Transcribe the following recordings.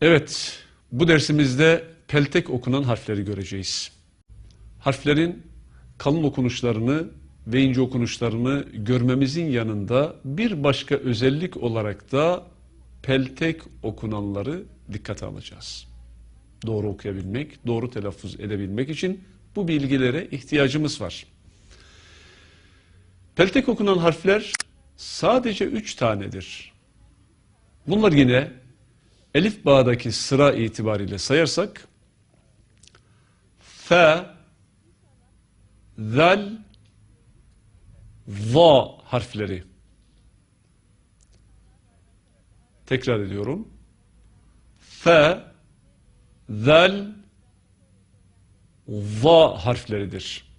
Evet, bu dersimizde peltek okunan harfleri göreceğiz. Harflerin kalın okunuşlarını ve ince okunuşlarını görmemizin yanında bir başka özellik olarak da peltek okunanları dikkate alacağız. Doğru okuyabilmek, doğru telaffuz edebilmek için bu bilgilere ihtiyacımız var. Peltek okunan harfler sadece üç tanedir. Bunlar yine Elif bağdaki sıra itibariyle sayarsak F, Zal, Va harfleri. Tekrar ediyorum. F, Zal, Va harfleridir.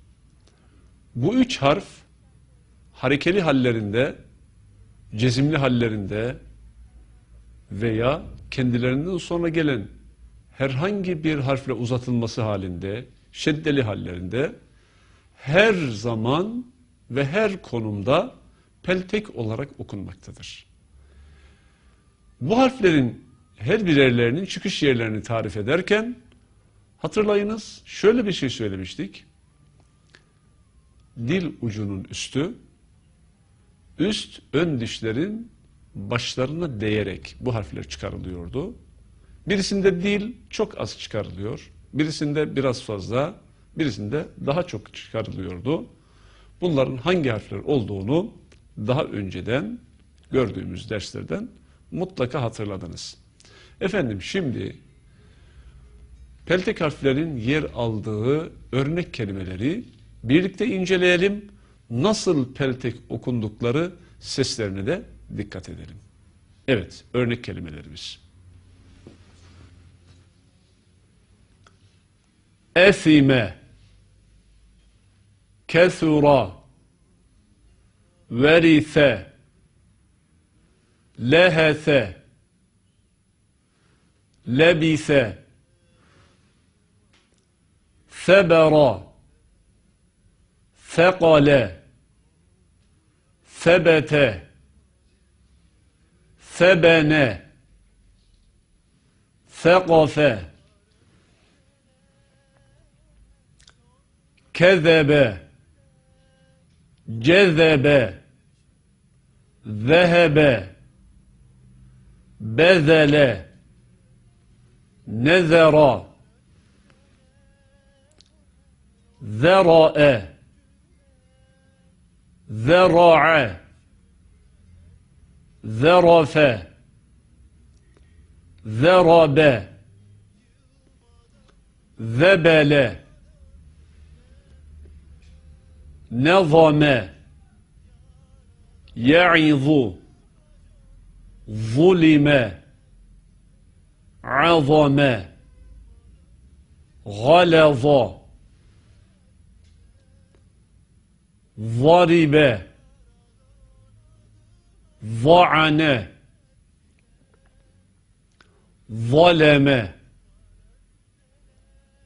Bu üç harf harekeli hallerinde, cezimli hallerinde veya kendilerinden sonra gelen herhangi bir harfle uzatılması halinde, şeddeli hallerinde her zaman ve her konumda peltek olarak okunmaktadır. Bu harflerin her birerlerinin çıkış yerlerini tarif ederken hatırlayınız şöyle bir şey söylemiştik. Dil ucunun üstü, üst ön dişlerin başlarına değerek bu harfler çıkarılıyordu. Birisinde dil çok az çıkarılıyor, birisinde biraz fazla, birisinde daha çok çıkarılıyordu. Bunların hangi harfler olduğunu daha önceden gördüğümüz derslerden mutlaka hatırladınız. Efendim şimdi peltek harflerin yer aldığı örnek kelimeleri birlikte inceleyelim. Nasıl peltek okundukları seslerine de dikkat edelim. Evet, örnek kelimelerimiz. Esime Kesura Verise Lehese Lebise Sebera Fekale Sebete ثبن ثقف كذب جذب ذهب بذل نذر ذرأ ذرع. zerafe zerabe zebele. Nezame. Ya'izu. Zulime. Azame. Galaza zaribe. Za'ane Zaleme.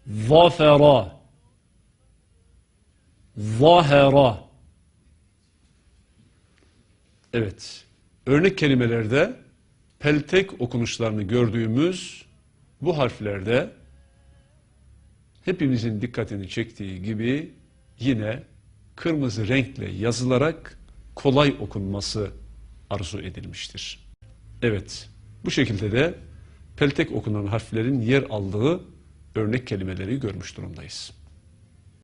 Zafera. Zahera. Evet. Örnek kelimelerde peltek okunuşlarını gördüğümüz bu harflerde hepimizin dikkatini çektiği gibi yine kırmızı renkle yazılarak kolay okunması arzu edilmiştir. Evet, bu şekilde de peltek okunan harflerin yer aldığı örnek kelimeleri görmüş durumdayız.